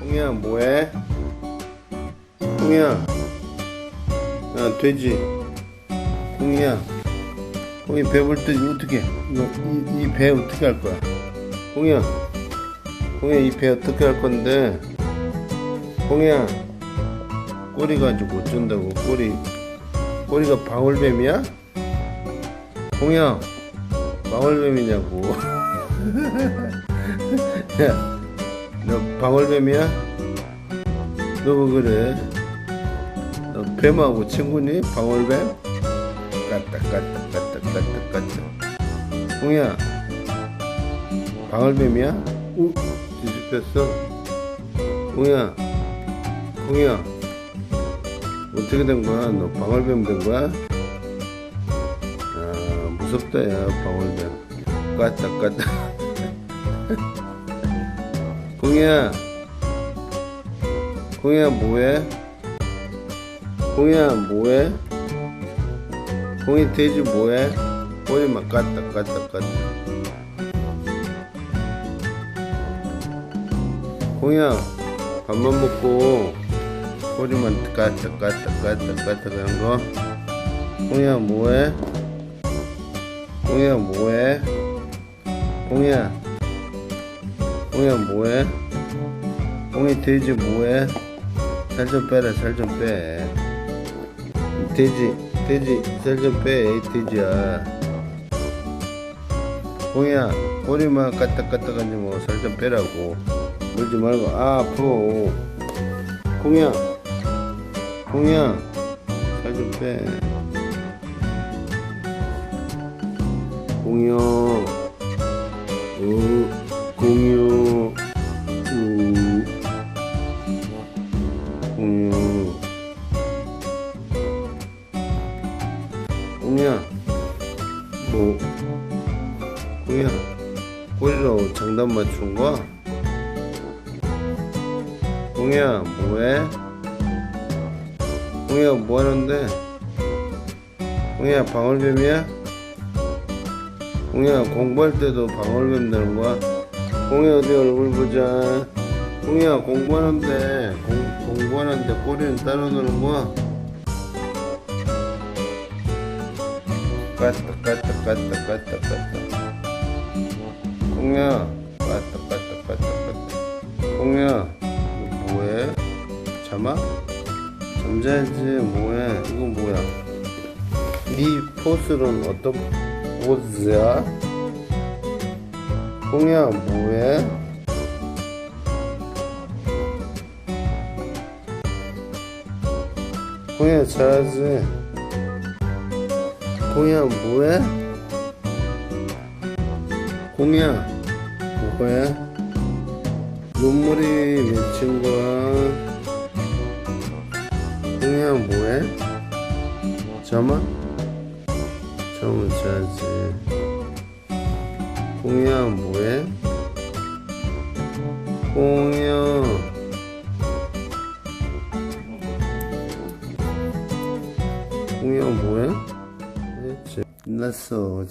홍이야 뭐해? 홍이야. 야 돼지. 홍이야. 홍이 배불 때 어떻게 이배 어떻게 할 거야? 홍이야. 홍이야 이 배 어떻게 할 건데? 홍이야. 꼬리 가지고 어쩐다고 꼬리. 꼬리가 방울뱀이야? 홍이야. 방울뱀이냐고. 야, 너 방울뱀이야? 너 왜 그래? 너 뱀하고 친구니? 방울뱀? 까딱 까딱 까딱 까딱 까딱 홍이야 방울뱀이야? 우 뒤집혔어? 홍이야 홍이야 어떻게 된 거야? 너 방울뱀 된 거야? 아 무섭다 야 방울뱀 까딱 까딱 공이야 공이야 뭐해? 공이야 뭐해? 공이 돼지 뭐해? 꼬리만 까딱 까딱 까딱 공이야 밥만 먹고 꼬리만 까딱 까딱 까딱 까딱 하는 거 공이야 뭐해? 공이야 뭐해? 공이야 공이야 뭐해? 공이 돼지 뭐해? 살 좀 빼라 살 좀 빼. 돼지 돼지 살 좀 빼. 이 돼지야. 공이야 꼬리만 까딱까딱하지 뭐 살 좀 빼라고. 물지 말고 아 아파. 공이야 공이야 살 좀 빼. 공이야. 공유야, 뭐, 공유야, 꼬리로 장단 맞춘 거야? 공유야, 뭐해? 공유야, 뭐 하는데? 공유야, 방울뱀이야? 공이야 공부할 때도 방울뱀 되는 거야? 공이 어디 얼굴 보자. 공이야 공부하는데 공, 공부하는데 꼬리는 따로 노는 거야? 까딱 까딱 까딱 까딱 까딱. 공이야 까딱 까딱 까딱 까딱. 너 뭐해? 잠아? 잠자야지 뭐해? 이거 뭐야? 네 포스는 어떤 포즈야? 공이야 뭐해? 공이야 잘하지? 공이야 뭐해? 공이야 뭐해? 눈물이 맺힌 거야 공이야 뭐해? 잠아? 잠을 자야지 공이야 뭐해? 공이야 공이야 뭐해? 那时候